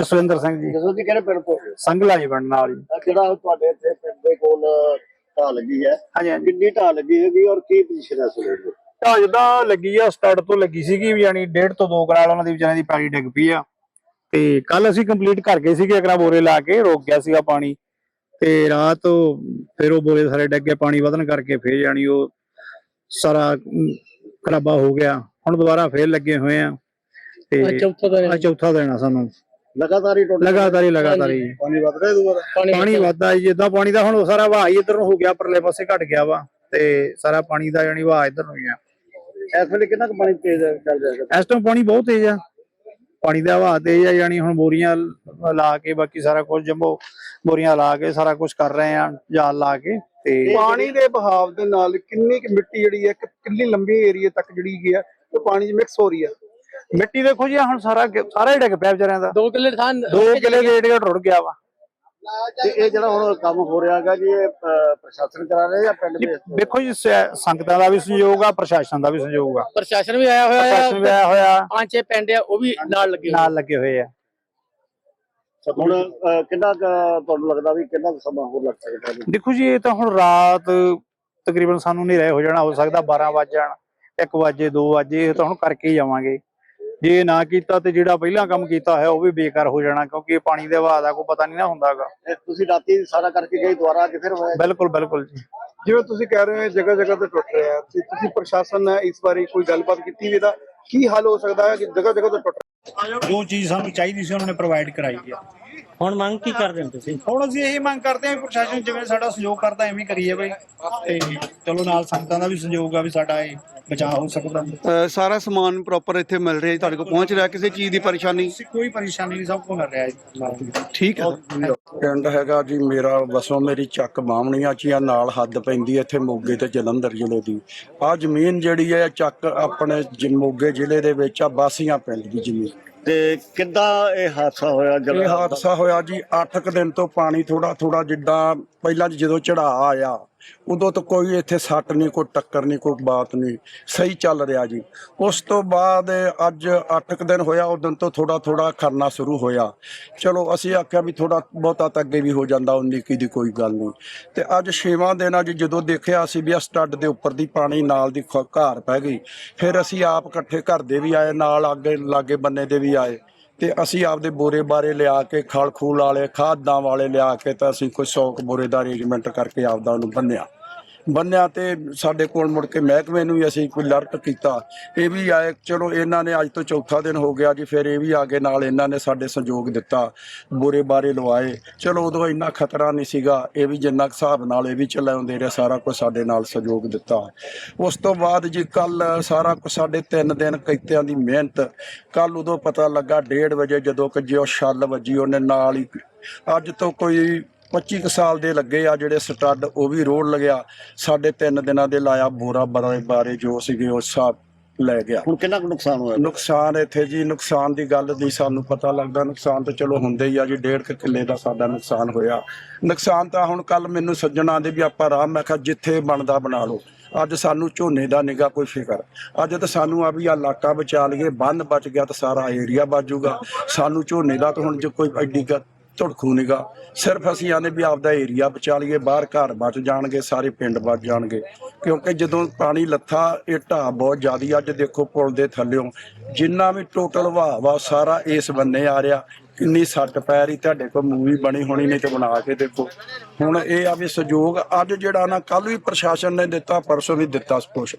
ਜਸਵਿੰਦਰ ਸਿੰਘ ਜੀ। ਜਦੋਂ ਦੀ ਕਿਹੜੇ ਪਿੰਡ ਤੋਂ? ਸੰਗਲਾ ਜੀ ਬਣਨ ਨਾਲ ਜੀ। ਜਿਹੜਾ ਤੁਹਾਡੇ ਇੱਥੇ ਪਿੰਡ ਦੇ ਕੋਲ ਢਾਹ ਲੱਗੀ ਹੈ? ਹਾਂਜੀ ਹਾਂਜੀ। ਕਿੰਨੀ ਢਾਹ ਲੱਗੀ ਹੈਗੀ ਔਰ ਕੀ ਪੋਜੀਸ਼ਨ ਹੈ ਇਸ ਵੇਲੇ? ਤਾਂ ਜਿੱਦਾਂ ਲੱਗੀ ਆ ਸਟਾਰਟ ਤੋਂ ਲੱਗੀ ਸੀਗੀ ਵੀ ਯਾਨੀ ਡੇਢ ਤੋਂ 2 ਕਨਾਲ ਉਹਨਾਂ ਦੀ ਵਿਚਾਰਿਆਂ ਦੀ ਪੈਲੀ ਡਿੱਗ ਪਈ ਆ। ਤੇ ਕੱਲ ਅਸੀਂ ਕੰਪਲੀਟ ਕਰ ਗਏ ਸੀਗੇ ਅਗਰਾ ਬੋਰੇ ਲਾ ਕੇ ਰੋਕ ਗਿਆ ਸੀਗਾ ਪਾਣੀ। ਤੇ ਰਾਤ ਫਿਰ ਉਹ ਬੋਰੇ ਸਾਰੇ ਡਿੱਗ ਗਏ ਪਾਣੀ ਵਧਣ ਕਰਕੇ ਫੇਰ ਜਾਣੀ ਉਹ ਸਾਰਾ ਖਰਾਬਾ ਹੋ ਗਿਆ। ਹੁਣ ਦੁਬਾਰਾ ਫੇਰ ਲੱਗੇ ਹੋਏ ਆ। ਤੇ ਚੌਥਾ ਦਿਨ। ਆ ਚੌਥਾ ਦੇਣਾ ਸਾਨੂੰ। ਲਗਾਤਾਰ ਹੀ ਟੋਟਲ ਲਗਾਤਾਰ ਹੀ ਲਗਾਤਾਰ ਹੀ। ਪਾਣੀ ਵੱਧ ਰਿਹਾ ਦੁਬਾਰਾ ਪਾਣੀ ਪਾਣੀ ਵੱਧਦਾ ਜੀ ਜਿੱਦਾਂ ਪਾਣੀ ਦਾ ਹੁਣ ਸਾਰਾ ਵਹਾਅ ਹੀ ਇੱਧਰ ਨੂੰ ਹੋ ਗਿਆ ਪਰਲੇ ਪਾਸੇ ਘਟ ਗਿਆ ਵਾ ਤੇ ਸਾਰਾ ਪਾਣੀ ਦਾ ਜਾਨੀ ਵਹਾਅ ਇੱਧਰ ਨੂੰ ਗਿਆ ਇਸ ਵੇਲੇ ਕਿੰਨਾ ਕੁ ਪਾਣੀ ਤੇਜ਼ ਚੱਲ ਰਿਹਾ ਹੈ? ਇਸ ਟਾਈਮ ਪਾਣੀ ਬਹੁਤ ਤੇਜ਼ ਆ। ਪਾਣੀ ਦਾ ਵਹਾਅ ਤੇਜ਼ ਆ ਯਾਨੀ ਹੁਣ ਬੋਰੀਆਂ ਲ- ਕੇ ਬਾਕੀ ਸਾਰਾ ਕੁਝ ਜੰਬੋ ਬੋਰੀਆਂ ਲਾ ਕੇ ਸਾਰਾ ਕੁਝ ਕਰ ਰਹੇ ਆ ਜਾਲ ਲਾ ਕੇ ਤੇ ਪਾਣੀ ਦੇ ਬਹਾਵ ਦੇ ਨਾਲ ਕਿੰਨੀ ਕੁ ਮਿੱਟੀ ਜਿਹੜੀ ਹੈ ਕਿੰਨੀ ਲੰਬੀ ਏਰੀਆ ਤੱਕ ਜਿਹੜੀ ਹੈ ਉਹ ਪਾਣੀ 'ਚ ਮਿਕਸ ਹੋ ਰਹੀ ਹੈ ਮਿੱਟੀ ਦੇਖੋ ਜੀ ਹੁਣ ਸਾਰਾ ਸਾਰਾ ਹੀ ਡਿੱਗ ਪਿਆ ਵਿਚਾਰਿਆਂ ਦਾ। 2 ਕਿੱਲੇ ਥਾਂ 2 ਕਿਲੇ ਦੇ ਏਰੀਆ ਰੁੜ ਗਿਆ ਵਾ। ਤੇ ਇਹ ਜਿਹੜਾ ਹੁਣ ਕੰਮ ਹੋ ਰਿਹਾ ਹੈਗਾ ਜੀ ਇਹ ਪ੍ਰਸ਼ਾਸਨ ਕਰਾ ਰਿਹਾ ਜਾਂ ਪਿੰਡ ਦੇ ਦੇਖੋ ਜੀ ਸੰਗਤਾਂ ਦਾ ਵੀ ਸਹਿਯੋਗ ਆ ਪ੍ਰਸ਼ਾਸਨ ਦਾ ਵੀ ਸਹਿਯੋਗ ਆ। ਪ੍ਰਸ਼ਾਸਨ ਵੀ ਆਇਆ ਹੋਇਆ ਪ੍ਰਸ਼ਾਸਨ ਵੀ ਆ ਆਇਆ ਹੋਇਆ। ਪੰਜ ਛੇ ਪਿੰਡ ਆ ਉਹ ਵੀ ਨਾਲ ਲੱਗੇ ਹੋਏ ਨਾਲ ਲੱਗੇ ਹੋਏ ਆ। ਹੁਣ ਕਿੰਨਾ ਤੁਹਾਨੂੰ ਲੱਗਦਾ ਵੀ ਕਿੰਨਾ ਸਮਾਂ ਹੋਰ ਲੱਗ ਸਕਦਾ ਜੀ ਦੇਖੋ ਜੀ ਇਹ ਤਾਂ ਹੁਣ ਰਾਤ ਤਕਰੀਬਨ ਸਾਨੂੰ ਹਨੇਰਾ ਹੋ ਜਾਣਾ ਹੋ ਸਕਦਾ 12 ਵਜ ਜਾਣ 1 ਵਜੇ 2 ਵਜੇ ਇਹ ਤਾਂ ਹੁਣ ਕਰਕੇ ਹੀ ਜਾਵਾਂਗੇ। ਜੇ ਇਹ ਨਾ ਕੀਤਾ ਤੇ ਜਿਹੜਾ ਪਹਿਲਾਂ ਕੰਮ ਕੀਤਾ ਹੋਇਆ ਉਹ ਵੀ ਬੇਕਾਰ ਹੋ ਜਾਣਾ ਕਿਉਂਕਿ ਇਹ ਪਾਣੀ ਦੇ ਵਹਾਅ ਦਾ ਕੋਈ ਪਤਾ ਨਹੀਂ ਨਾ ਹੁੰਦਾਗਾ। ਤੁਸੀਂ ਰਾਤੀ ਸਾਰਾ ਕਰਕੇ ਗਏ ਦੁਬਾਰਾ ਅੱਜ ਫਿਰ ਹੋਇਆ? ਬਿਲਕੁਲ ਬਿਲਕੁਲ ਜੀ। ਜਿਵੇਂ ਤੁਸੀਂ ਕਹਿ ਰਹੇ ਹੋ ਜਗ੍ਹਾ ਜਗ੍ਹਾ ਤੇ ਟੁੱਟ ਰਿਹਾ ਹੈ। ਤੇ ਤੁਸੀਂ ਪ੍ਰਸ਼ਾਸਨ ਨਾਲ ਇਸ ਬਾਰੇ ਕੋਈ ਗੱਲਬਾਤ ਕੀਤੀ ਵੀ ਇਹਦਾ ਕੀ ਹੱਲ ਹੋ ਸਕਦਾ ਹੈ ਕਿ ਜਗ੍ਹਾ ਜਗ੍ਹਾ ਤੇ ਟੁੱਟ ਜੋ ਚੀਜ਼ ਸਾਨੂੰ ਚਾਹੀਦੀ ਸੀ ਉਹਨਾਂ ਨੇ ਪ੍ਰੋਵਾਈਡ ਕਰਾਈ ਹੈ ਹੁਣ ਮੰਗ ਕੀ ਕਰਦੇ ਹੋ ਤੁਸੀਂ? ਹੁਣ ਅਸੀਂ ਇਹੀ ਮੰਗ ਕਰਦੇ ਹਾਂ ਵੀ ਪ੍ਰਸ਼ਾਸਨ ਜਿਵੇਂ ਸਾਡਾ ਸਹਿਯੋਗ ਕਰਦਾ ਐਵੇਂ ਕਰੀਏ ਬਈ। ਤੇ ਚਲੋ ਨਾਲ ਸੰਗਤਾਂ ਦਾ ਵੀ ਸਹਿਯੋਗ ਆ ਵੀ ਸਾਡਾ ਇਹ ਬਚਾਅ ਹੋ ਸਕਦਾ। ਸਾਰਾ ਸਮਾਨ ਪ੍ਰੋਪਰ ਇੱਥੇ ਮਿਲ ਰਿਹਾ ਜੀ ਤੁਹਾਡੇ ਕੋਲ ਪਹੁੰਚ ਰਿਹਾ ਕਿਸੇ ਚੀਜ਼ ਦੀ ਪਰੇਸ਼ਾਨੀ? ਕੋਈ ਪਰੇਸ਼ਾਨੀ ਨਹੀਂ ਸਭ ਕੁਝ ਮਿਲ ਰਿਹਾ ਹੈ ਠੀਕ ਹੈ। ਪਿੰਡ ਹੈਗਾ ਜੀ ਮੇਰਾ ਵਸੋਂ ਮੇਰੀ ਚੱਕ ਬਾਹਮਣੀਆਂ ਚ ਹੀ ਆ ਨਾਲ ਹੱਦ ਪੈਂਦੀ ਹੈ ਇੱਥੇ ਮੋਗੇ ਤੇ ਜਲੰਧਰ ਜ਼ਿਲ੍ਹੇ ਦੀ। ਆ ਜ਼ਮੀਨ ਜਿਹੜੀ ਹੈ ਚੱਕ ਆਪਣੇ ਜ- ਮੋਗੇ ਜ਼ਿਲ੍ਹੇ ਦੇ ਵਿੱਚ ਆ ਬਾਸੀਆਂ ਪਿੰਡ ਦੀ ਜ਼ਮੀਨ। ਤੇ ਕਿੱਦਾਂ ਇਹ ਹਾਦਸਾ ਹੋਇਆ ਇਹ ਹਾਦਸਾ ਹੋਇਆ ਜੀ 8 ਕੁ ਦਿਨ ਤੋਂ ਪਾਣੀ ਥੋੜਾ ਥੋੜਾ ਜਿੱਦਾਂ ਪਹਿਲਾਂ ਜਦੋਂ ਚੜਾਅ ਆਇਆ ਉਦੋਂ ਤਾਂ ਕੋਈ ਇੱਥੇ ਸੱਟ ਨਹੀਂ, ਕੋਈ ਟੱਕਰ ਨਹੀਂ, ਕੋਈ ਬਾਤ ਨਹੀਂ। ਸਹੀ ਚੱਲ ਰਿਹਾ ਜੀ। ਉਸ ਤੋਂ ਬਾਅਦ ਅੱਜ 8 ਕੁ ਦਿਨ ਹੋਇਆ ਉਹ ਦਿਨ ਤੋਂ ਥੋੜਾ ਥੋੜਾ ਖਰਨਾ ਸ਼ੁਰੂ ਹੋਇਆ। ਚਲੋ, ਅਸੀਂ ਆਖਿਆ ਵੀ ਥੋੜਾ ਬਹੁਤਾ ਤਾਂ ਅੱਗੇ ਵੀ ਹੋ ਜਾਂਦਾ ਉਨੀ ਕੀ ਦੀ ਕੋਈ ਗੱਲ ਨਹੀਂ। ਤੇ ਅੱਜ ਛੇਵਾਂ ਦਿਨ ਆ ਜੀ, ਜਦੋਂ ਦੇਖਿਆ ਅਸੀਂ ਵੀ ਆ ਸਟੱਡ ਦੇ ਉੱਪਰ ਦੀ ਪਾਣੀ ਨਾਲ ਦੀ ਖ- ਘਾਰ ਪੈ ਗਈ। ਫਿਰ ਅਸੀਂ ਆਪ ਇਕੱਠੇ ਘਰ ਦੇ ਵੀ ਆਏ, ਨਾਲ ਅੱਗੇ, ਲਾਗੇ ਬੰਨੇ ਦੇ ਵੀ ਆਏ। ਤੇ ਅਸੀਂ ਆਪਦੇ ਬੋਰੇ ਬਾਰੇ ਲਿਆ ਕੇ, ਖਲ ਖੂਲ ਵਾਲੇ, ਖਾਦਾਂ ਵਾਲੇ ਲਿਆ ਕੇ ਤਾਂ ਅਸੀਂ ਕੋਈ 100 ਕੁ ਬੋਰੇ ਦਾ ਅਰੇਂਜਮੈਂਟ ਕਰਕੇ ਆਪਦਾ ਉਹਨੂੰ ਬੰਨਿਆ ਬੰਨਿਆ ਤੇ ਸਾਡੇ ਕੋਲ ਮੁੜ ਕੇ ਮਹਿਕਮੇ ਨੂੰ ਵੀ ਅਸੀਂ ਕੋਈ ਅਲਰਟ ਕੀਤਾ। ਇਹ ਵੀ ਆਏ, ਚਲੋ ਇਹਨਾਂ ਨੇ ਅੱਜ ਤੋਂ ਚੌਥਾ ਦਿਨ ਹੋ ਗਿਆ ਜੀ, ਫਿਰ ਇਹ ਵੀ ਆ ਗਏ ਨਾਲ ਇਹਨਾਂ ਨੇ ਸਾਡੇ ਸਹਿਯੋਗ ਦਿੱਤਾ, ਬੁਰੇ ਬਾਰੇ ਲਵਾਏ ਚਲੋ ਉਦੋਂ ਇੰਨਾ ਖਤਰਾ ਨਹੀਂ ਸੀਗਾ, ਇਹ ਵੀ ਜਿੰਨਾ ਕੁ ਹਿਸਾਬ ਨਾਲ ਇਹ ਵੀ ਚਲਾਉਂਦੇ ਰਿਹਾ, ਸਾਰਾ ਕੁਝ ਸਾਡੇ ਨਾਲ ਸਹਿਯੋਗ ਦਿੱਤਾ। ਉਸ ਤੋਂ ਬਾਅਦ ਜੀ ਕੱਲ ਸਾਰਾ ਕੁਝ ਸਾਡੇ ਤਿੰਨ ਦਿਨ ਕੀਤਿਆਂ ਦੀ ਮਿਹਨਤ, ਕੱਲ ਉਦੋਂ ਪਤਾ ਲੱਗਾ 1:30 ਵਜੇ ਜਦੋਂ ਕਿ ਜਿਉ ਛੱਲ ਵੱਜੀ, ਉਹਨੇ ਨਾਲ ਹੀ, ਅੱਜ ਤੋਂ ਕੋਈ 25 ਕੁ ਸਾਲ ਦੇ ਲੱਗੇ ਆ ਜਿਹੜੇ ਸਟੱਡ ਉਹ ਵੀ ਰੋੜ ਲਗਿਆ। ਸਾਡੇ ਤਿੰਨ ਦਿਨਾਂ ਦੇ ਲਾਇਆ ਬੋਰਾ ਬਾਰੇ ਬਾਰੇ ਜੋ ਸੀਗੇ ਉਹ ਸਭ ਲੈ ਗਿਆ। ਹੁਣ ਕਿੰਨਾ ਕੁ ਨੁਕਸਾਨ ਹੋਇਆ? ਨੁਕਸਾਨ ਇੱਥੇ ਜੀ ਨੁਕਸਾਨ ਦੀ ਗੱਲ ਨਹੀਂ ਸਾਨੂੰ ਪਤਾ ਲੱਗਦਾ। ਨੁਕਸਾਨ ਤਾਂ ਚਲੋ ਹੁੰਦੇ ਹੀ ਆ ਜੀ ਡੇਢ ਕੁ ਕਿੱਲੇ ਦਾ ਸਾਡਾ ਨੁਕਸਾਨ ਹੋਇਆ। ਨੁਕਸਾਨ ਤਾਂ ਹੁਣ ਕੱਲ ਮੈਨੂੰ ਸੱਜਣਾ ਦੇ ਵੀ ਆਪਾਂ ਆਰਾਮ ਮੈਂ ਕਿਹਾ ਜਿੱਥੇ ਬਣਦਾ ਬਣਾ ਲਓ। ਅੱਜ ਸਾਨੂੰ ਝੋਨੇ ਦਾ ਨਿਗਾ ਕੋਈ ਫਿਕਰ। ਅੱਜ ਤਾਂ ਸਾਨੂੰ ਆ ਵੀ ਆ ਇਲਾਕਾ ਬਚਾ ਲਈਏ ਬੰਨ ਬਚ ਗਿਆ ਤਾਂ ਸਾਰਾ ਏਰੀਆ ਬਚੂਗਾ ਸਾਨੂੰ ਝੋਨੇ ਦਾ ਤਾਂ ਹੁਣ ਜੇ ਕੋਈ ਐਡੀ ਧੜਖੂ ਨਿਗਾ। ਸਿਰਫ ਅਸੀਂ ਆਨੇ ਵੀ ਆਪਦਾ ਏਰੀਆ ਬਚਾ ਲਈਏ ਬਾਹਰ ਘਰ ਬਚ ਜਾਣਗੇ ਸਾਰੇ ਪਿੰਡ ਬਚ ਜਾਣਗੇ। ਕਿਉਂਕਿ ਜਦੋਂ ਪਾਣੀ ਲੱਥਾ ਇਹ ਢਾਹ ਬਹੁਤ ਜ਼ਿਆਦੀ ਅੱਜ ਦੇਖੋ ਪੁਲ ਦੇ ਥੱਲਿਓਂ। ਜਿੰਨਾ ਵੀ ਟੋਟਲ ਵਹਾਅ ਵਾ ਸਾਰਾ ਇਸ ਬੰਨੇ ਆ ਰਿਹਾ। ਕਿੰਨੀ ਸੱਟ ਪੈ ਰਹੀ ਤੁਹਾਡੇ ਕੋਲ ਮੂਵੀ ਬਣੀ ਹੋਣੀ ਨਹੀਂ ਤੇ ਬਣਾ ਕੇ ਦੇਖੋ। ਹੁਣ ਇਹ ਆ ਵੀ ਸਹਿਯੋਗ ਅੱਜ ਜਿਹੜਾ ਨਾ ਕੱਲ ਵੀ ਪ੍ਰਸ਼ਾਸਨ ਨੇ ਦਿੱਤਾ ਪਰਸੋਂ ਵੀ ਦਿੱਤਾ ਕੁਛ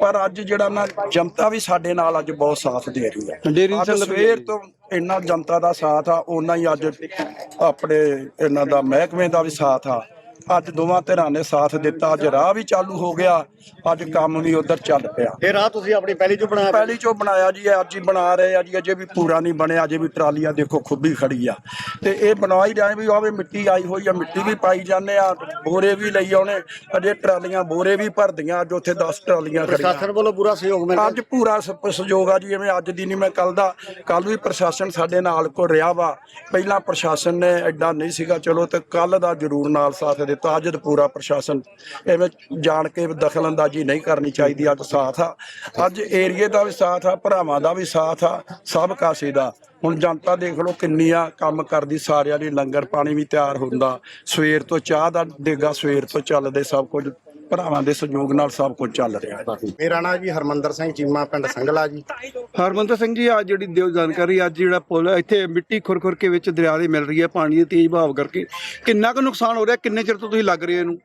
ਪਰ ਅੱਜ ਜਿਹੜਾ ਨਾ ਜਨਤਾ ਵੀ ਸਾਡੇ ਨਾਲ ਅੱਜ ਬਹੁਤ ਸਾਥ ਦੇ ਰਹੀ ਹੈ। ਡੇਰੀ ਅੱਜ ਸਵੇਰ ਤੋਂ ਇੰਨਾ ਜਨਤਾ ਦਾ ਸਾਥ ਆ ਉਹਨਾਂ ਹੀ ਅੱਜ ਆਪਣੇ ਇਹਨਾਂ ਦਾ ਮਹਿਕਮੇ ਦਾ ਵੀ ਸਾਥ ਆ। ਅੱਜ ਦੋਵਾਂ ਧਿਰਾਂ ਨੇ ਸਾਥ ਦਿੱਤਾ ਅੱਜ ਰਾਹ ਵੀ ਚਾਲੂ ਹੋ ਗਿਆ ਅੱਜ ਕੰਮ ਵੀ ਉਧਰ ਚੱਲ ਪਿਆ। ਇਹ ਰਾਹ ਤੁਸੀਂ ਆਪਣੀ ਪਹਿਲੀ ਚੋਂ ਬਣਾਇਆ ਪਹਿਲੀ ਚੋਂ ਬਣਾਇਆ ਜੀ ਅੱਜ ਹੀ ਬਣਾ ਰਹੇ ਆ ਜੀ ਅਜੇ ਵੀ ਪੂਰਾ ਨਹੀਂ ਬਣਿਆ ਅਜੇ ਵੀ ਟਰਾਲੀਆਂ ਦੇਖੋ ਖੁੱਬੀ ਖੜੀ ਆ। ਤੇ ਇਹ ਬਣਾ ਹੀ ਰਹੇ ਵੀ ਆਵੇ ਮਿੱਟੀ ਆਈ ਹੋਈ ਆ ਮਿੱਟੀ ਵੀ ਪਾਈ ਜਾਂਦੇ ਆ ਬੋਰੇ ਵੀ ਲਈ ਆਉਣੇ ਅਜੇ ਟਰਾਲੀਆਂ ਬੋਰੇ ਵੀ ਭਰਦੀਆਂ ਅੱਜ ਉੱਥੇ 10 ਟਰਾਲੀਆਂ ਖੜੀਆਂ। ਪ੍ਰਸ਼ਾਸਨ ਵੱਲੋਂ ਪੂਰਾ ਸਹਿਯੋਗ ਮਿਲ ਅੱਜ ਪੂਰਾ ਸਹਿਯੋਗ ਆ ਜੀ ਜਿਵੇਂ ਅੱਜ ਦੀ ਨਹੀਂ ਮੈਂ ਕੱਲ ਦਾ ਕੱਲ ਵੀ ਪ੍ਰਸ਼ਾਸਨ ਸਾਡੇ ਨਾਲ ਕੋ ਰਿਹਾ ਵਾ। ਪਹਿਲਾਂ ਪ੍ਰਸ਼ਾਸਨ ਨੇ ਐਡਾ ਨਹੀਂ ਸੀਗਾ ਚਲੋ ਤੇ ਕੱਲ ਦਾ ਜ਼ਰੂਰ ਨਾਲ ਸਾਥ ਦਿੱਤਾ। ਤਾਜਦ ਪੂਰਾ ਪ੍ਰਸ਼ਾਸਨ। ਐਵੇਂ ਜਾਣ ਕੇ ਦਖਲ ਅੰਦਾਜ਼ੀ ਨਹੀਂ ਕਰਨੀ ਚਾਹੀਦੀ, ਅੱਜ ਸਾਥ ਆ। ਅੱਜ ਏਰੀਏ ਦਾ ਵੀ ਸਾਥ ਆ, ਭਰਾਵਾਂ ਦਾ ਵੀ ਸਾਥ ਆ, ਸਭ ਕਾਸੇ ਦਾ। ਹੁਣ ਜਨਤਾ ਦੇਖ ਲਓ ਕਿੰਨੀ ਆ ਕੰਮ ਕਰਦੀ ਸਾਰਿਆਂ ਲਈ ਲੰਗਰ ਪਾਣੀ ਵੀ ਤਿਆਰ ਹੁੰਦਾ। ਸਵੇਰ ਤੋਂ ਚਾਹ ਦਾ ਦੇਗਾ ਸਵੇਰ ਤੋਂ ਚੱਲਦੇ ਸਭ ਕੁਝ ਭਰਾਵਾਂ ਦੇ ਸਹਿਯੋਗ ਨਾਲ ਸਭ ਕੁਝ ਚੱਲ ਰਿਹਾ। ਹੈ ਮੇਰਾ ਨਾਮ ਜੀ ਹਰਮੰਦਰ ਸਿੰਘ ਚੀਮਾ ਪਿੰਡ ਸੰਗਲਾ ਜੀ। ਹਰਮੰਦਰ ਸਿੰਘ ਜੀ ਅੱਜ ਜਿਹੜੀ ਦਿਓ ਜਾਣਕਾਰੀ ਅੱਜ ਜਿਹੜਾ ਪੁਲ ਹੈ, ਇੱਥੇ ਮਿੱਟੀ ਖੁਰ-ਖੁਰ ਕੇ ਵਿੱਚ ਦਰਿਆ ਦੇ ਮਿਲ ਰਹੀ ਹੈ ਪਾਣੀ ਦੇ ਤੇਜ਼ ਬਹਾਵ ਕਰਕੇ। ਕਿੰਨਾ ਕੁ ਨੁਕਸਾਨ ਹੋ ਰਿਹਾ ਕਿੰਨੇ ਚਿਰ ਤੋਂ ਤੁਸੀਂ ਲੱਗ ਰਹੇ ਇਹਨੂੰ?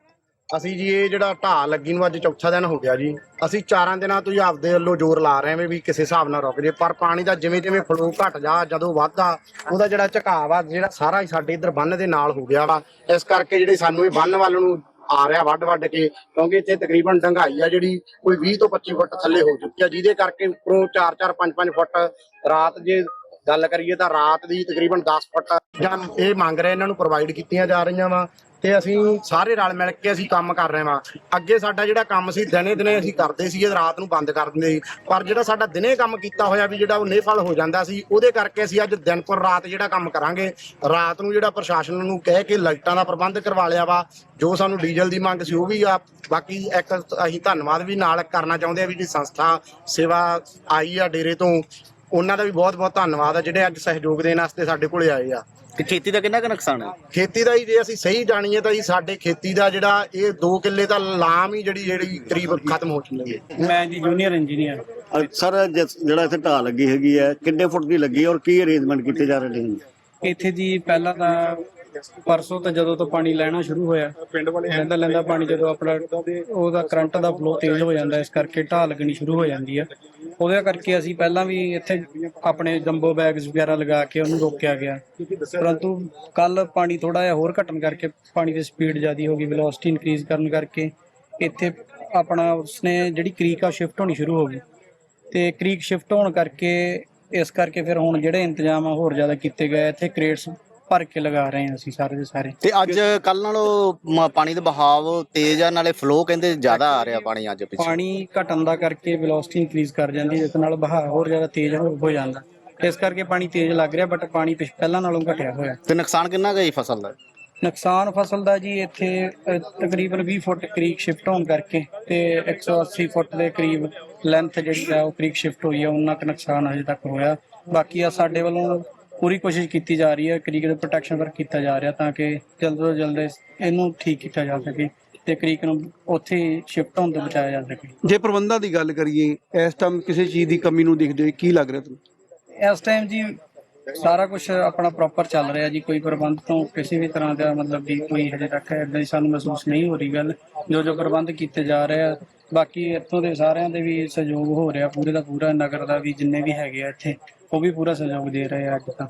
ਅਸੀਂ ਜੀ ਇਹ ਜਿਹੜਾ ਢਾਹ ਲੱਗੀ ਨੂੰ ਅੱਜ ਚੌਥਾ ਦਿਨ ਹੋ ਗਿਆ ਜੀ। ਅਸੀਂ ਚਾਰਾਂ ਦਿਨਾਂ ਤੋਂ ਹੀ ਆਪਦੇ ਵੱਲੋਂ ਜ਼ੋਰ ਲਾ ਰਹੇ ਹਾਂ ਵੀ ਕਿਸੇ ਹਿਸਾਬ ਨਾਲ ਰੁਕ ਜੇ, ਪਰ ਪਾਣੀ ਦਾ ਜਿਵੇਂ ਜਿਵੇਂ ਫਲੋ ਘਟ ਜਾ, ਜਦੋਂ ਵੱਧਦਾ, ਉਹਦਾ ਜਿਹੜਾ ਝੁਕਾਅ ਆ ਜਿਹੜਾ ਸਾਰਾ ਹੀ ਸਾਡੇ ਇੱਧਰ ਬੰਨ ਦੇ ਨਾਲ ਹੋ ਗਿਆ ਵਾ। ਇਸ ਕਰਕੇ ਜਿਹੜੇ ਸਾਨੂੰ ਇਹ ਬੰਨ ਵੱਲ ਨੂੰ ਆ ਰਿਹਾ ਵੱਡ ਵੱਡ ਕੇ, ਕਿਉਂਕਿ ਇੱਥੇ ਤਕਰੀਬਨ ਡੰਗਾਈ ਆ ਜਿਹੜੀ, ਕੋਈ 20 ਤੋਂ 25 ਫੁੱਟ ਥੱਲੇ ਹੋ ਚੁੱਕੀ ਆ, ਜਿਹਦੇ ਕਰਕੇ ਉੱਪਰੋਂ 4-4 5-5 ਫੁੱਟ ਰਾਤ ਜੇ ਗੱਲ ਕਰੀਏ ਤਾਂ ਰਾਤ ਦੀ ਤਕਰੀਬਨ 10 ਫੁੱਟ ਜਾਂ ਇਹ ਮੰਗ ਰਹੇ ਇਹਨਾਂ ਨੂੰ ਪ੍ਰੋਵਾਈਡ ਕੀਤੀਆਂ ਜਾ ਰਹੀਆਂ ਵਾ। ਤੇ ਅਸੀਂ ਸਾਰੇ ਰਲ ਮਿਲ ਕੇ ਅਸੀਂ ਕੰਮ ਕਰ ਰਹੇ ਵਾਂ ਅੱਗੇ ਸਾਡਾ ਜਿਹੜਾ ਕੰਮ ਸੀ, ਦਿਨੇ ਦਿਨੇ ਅਸੀਂ ਕਰਦੇ ਸੀ ਰਾਤ ਨੂੰ ਬੰਦ ਕਰ ਦਿੰਦੇ ਸੀ। ਪਰ ਜਿਹੜਾ ਸਾਡਾ ਦਿਨੇ ਕੰਮ ਕੀਤਾ ਹੋਇਆ ਵੀ ਜਿਹੜਾ ਉਹ ਨਿਫਲ ਹੋ ਜਾਂਦਾ ਸੀ, ਉਹਦੇ ਕਰਕੇ ਅਸੀਂ ਅੱਜ ਦਿਨ ਪਰ ਰਾਤ ਜਿਹੜਾ ਕੰਮ ਕਰਾਂਗੇ। ਰਾਤ ਨੂੰ ਜਿਹੜਾ ਪ੍ਰਸ਼ਾਸਨ ਨੂੰ ਕਹਿ ਕੇ ਲਾਈਟਾਂ ਦਾ ਪ੍ਰਬੰਧ ਕਰਵਾ ਲਿਆ ਵਾ, ਜੋ ਸਾਨੂੰ ਡੀਜ਼ਲ ਦੀ ਮੰਗ ਸੀ ਉਹ ਵੀ ਆ। ਬਾਕੀ ਇੱਕ ਅਸੀਂ ਧੰਨਵਾਦ ਵੀ ਨਾਲ ਕਰਨਾ ਚਾਹੁੰਦੇ ਆ ਵੀ ਜਿਹੜੀ ਸੰਸਥਾ ਸੇਵਾ ਆਈ ਆ ਡੇਰੇ ਤੋਂ, ਉਹਨਾਂ ਦਾ ਵੀ ਬਹੁਤ ਬਹੁਤ ਧੰਨਵਾਦ ਆ ਜਿਹੜੇ ਅੱਜ ਸਹਿਯੋਗ ਦੇਣ ਵਾਸਤੇ ਸਾਡੇ ਕੋਲੇ ਆਏ ਆ। ਤੇ ਖੇਤੀ ਦਾ ਕਿੰਨਾ ਕੁ ਨੁਕਸਾਨ ਹੈ? ਖੇਤੀ ਦਾ ਹੀ ਜੇ ਅਸੀਂ ਸਹੀ ਜਾਣੀਏ ਤਾਂ ਜੀ ਸਾਡੇ ਖੇਤੀ ਦਾ ਜਿਹੜਾ ਇਹ 2 ਕਿੱਲੇ ਦਾ ਲਾਮ ਹੀ ਜਿਹੜੀ ਜਿਹੜੀ ਕਰੀਬ ਖਤਮ ਹੋ ਚੁੱਕੀ ਹੈ। ਮੈਂ ਜੀ ਜੂਨੀਅਰ ਇੰਜੀਨੀਅਰ ਅ, ਸਰ ਜਿਸ- ਜਿਹੜਾ ਇੱਥੇ ਢਾਹ ਲੱਗੀ ਹੈਗੀ ਹੈ ਕਿੰਨੇ ਫੁੱਟ ਦੀ ਲੱਗੀ ਹੈ ਔਰ ਕੀ ਅਰੇਂਜਮੈਂਟ ਕੀਤੇ ਜਾ ਰਹੇ ਨੇ? ਇੱਥੇ ਜੀ ਪਹਿਲਾਂ ਤਾਂ ਪਰਸੋਂ ਤੋਂ ਜਦੋਂ ਤੋਂ ਪਾਣੀ ਲੈਣਾ ਸ਼ੁਰੂ ਹੋਇਆ ਪਿੰਡ ਵਾਲੇ ਲੈਂਦਾ ਲੈਂਦਾ ਪਾਣੀ ਜਦੋਂ ਆਪਣਾ ਉਹਦਾ ਕਰੰਟ ਦਾ ਫਲੋ ਤੇਜ਼ ਹੋ ਜਾਂਦਾ ਇਸ ਕਰਕੇ ਢਾਹ ਲੱਗਣੀ ਸ਼ੁਰੂ ਹੋ ਜਾਂਦੀ ਆ ਉਹਦੇ ਕਰਕੇ ਅਸੀਂ ਪਹਿਲਾਂ ਵੀ ਇੱਥੇ ਆਪਣੇ ਜੰਬੋ ਬੈਗਸ ਵਗੈਰਾ ਲਗਾ ਕੇ ਉਹਨੂੰ ਰੋਕਿਆ ਗਿਆ। ਪਰੰਤੂ ਕੱਲ ਪਾਣੀ ਥੋੜਾ ਜਿਹਾ ਹੋਰ ਘਟਣ ਕਰਕੇ ਪਾਣੀ ਦੀ ਸਪੀਡ ਜ਼ਿਆਦੀ ਹੋ ਗਈ ਵੈਲੋਸਿਟੀ ਇਨਕਰੀਜ਼ ਕਰਨ ਕਰਕੇ ਇੱਥੇ ਆਪਣਾ ਉਸਨੇ ਜਿਹੜੀ ਕ੍ਰੀਕ ਆ ਸ਼ਿਫਟ ਹੋਣੀ ਸ਼ੁਰੂ ਹੋ ਗਈ। ਤੇ ਕ੍ਰੀਕ ਸ਼ਿਫਟ ਹੋਣ ਕਰਕੇ ਇਸ ਕਰਕੇ ਫਿਰ ਹੁਣ ਜਿਹੜੇ ਇੰਤਜ਼ਾਮ ਆ ਹੋਰ ਜ਼ਿਆਦਾ ਕੀਤੇ ਗਏ ਇੱਥੇ ਕ੍ਰੇਟਸ ਭਰ ਕੇ ਲਗਾ ਰਹੇ ਹਾਂ ਅਸੀਂ ਸਾਰੇ ਦੇ ਸਾਰੇ। ਤੇ ਅੱਜ ਕੱਲ ਨਾਲੋਂ ਮ- ਪਾਣੀ ਦਾ ਬਹਾਵ ਤੇਜ਼ ਆ ਨਾਲੇ ਫਲੋ ਕਹਿੰਦੇ ਜ਼ਿਆਦਾ ਆ ਰਿਹਾ ਪਾਣੀ ਅੱਜ ਪਿੱਛੇ। ਪਾਣੀ ਘਟਣ ਦਾ ਕਰਕੇ ਵੈਲੋਸਿਟੀ ਇਨਕਰੀਜ਼ ਕਰ ਜਾਂਦੀ ਹੈ ਜਿਸ ਨਾਲ ਵਹਾਅ ਹੋਰ ਜ਼ਿਆਦਾ ਤੇਜ਼ ਹੋ ਹੋ ਜਾਂਦਾ। ਇਸ ਕਰਕੇ ਪਾਣੀ ਤੇਜ਼ ਲੱਗ ਰਿਹਾ ਬਟ ਪਾਣੀ ਪਿਛ- ਪਹਿਲਾਂ ਨਾਲੋਂ ਘਟਿਆ ਹੋਇਆ। ਤੇ ਨੁਕਸਾਨ ਕਿੰਨਾ ਗਈ ਫਸਲ ਦਾ? ਨੁਕਸਾਨ ਫਸਲ ਦਾ ਜੀ ਇੱਥੇ ਅ, ਤਕਰੀਬਨ 20 ਫੁੱਟ ਕ੍ਰੀਕ ਸ਼ਿਫਟ ਹੋਣ ਕਰਕੇ ਤੇ 180 ਫੁੱਟ ਦੇ ਕਰੀਬ ਲੈਂਥ ਜਿਹੜੀ ਆ ਉਹ ਕ੍ਰੀਕ ਸ਼ਿਫਟ ਹੋਈ ਆ ਉਹਨਾਂ ਕੁ ਨੁਕਸਾਨ ਅਜੇ ਤੱਕ ਹੋਇਆ। ਬਾਕੀ ਆ ਸਾਡੇ ਵੱਲੋਂ ਪੂਰੀ ਕੋਸ਼ਿਸ਼ ਕੀਤੀ ਜਾ ਰਹੀ ਹੈ ਕ੍ਰੀਕ ਦੇ ਪ੍ਰੋਟੈਕਸ਼ਨ ਵਰਕ ਕੀਤਾ ਜਾ ਰਿਹਾ ਤਾਂ ਕਿ ਜਲਦ ਤੋਂ ਜਲਦ ਇਹਨੂੰ ਠੀਕ ਕੀਤਾ ਜਾ ਸਕੇ ਤੇ ਕ੍ਰੀਕ ਨੂੰ ਉੱਥੇ ਸ਼ਿਫਟ ਹੋਣ ਤੋਂ ਬਚਾਇਆ ਜਾ ਸਕੇ। ਜੇ ਪ੍ਰਬੰਧਾਂ ਦੀ ਗੱਲ ਕਰੀਏ ਇਸ ਟਾਈਮ ਕਿਸੇ ਚੀਜ਼ ਦੀ ਕਮੀ ਨੂੰ ਦੇਖਦੇ ਹੋਏ ਕੀ ਲੱਗ ਰਿਹਾ ਤੁਹਾਨੂੰ? ਇਸ ਟਾਈਮ ਜੀ ਸਾਰਾ ਕੁਝ ਆਪਣਾ ਪ੍ਰੋਪਰ ਚੱਲ ਰਿਹਾ ਜੀ ਕੋਈ ਪ੍ਰਬੰਧ ਤੋਂ ਕਿਸੇ ਵੀ ਤਰ੍ਹਾਂ ਦਾ ਮਤਲਬ ਵੀ ਕੋਈ ਹਜੇ ਤੱਕ ਏਦਾਂ ਦੀ ਸਾਨੂੰ ਮਹਿਸੂਸ ਨਹੀਂ ਹੋ ਰਹੀ ਗੱਲ। ਜੋ ਜੋ ਪ੍ਰਬੰਧ ਕੀਤੇ ਜਾ ਰਹੇ ਆ ਬਾਕੀ ਇੱਥੋਂ ਦੇ ਸਾਰਿਆਂ ਦੇ ਵੀ ਸਹਿਯੋਗ ਹੋ ਰਿਹਾ ਪੂਰੇ ਦਾ ਪੂਰਾ ਨਗਰ ਦਾ ਵੀ ਜਿੰਨੇ ਵੀ ਹੈਗੇ ਆ ਇੱਥੇ। ਉਹ ਵੀ ਪੂਰਾ ਸਹਿਯੋਗ ਦੇ ਰਹੇ ਆ ਅੱਜ ਤਾਂ।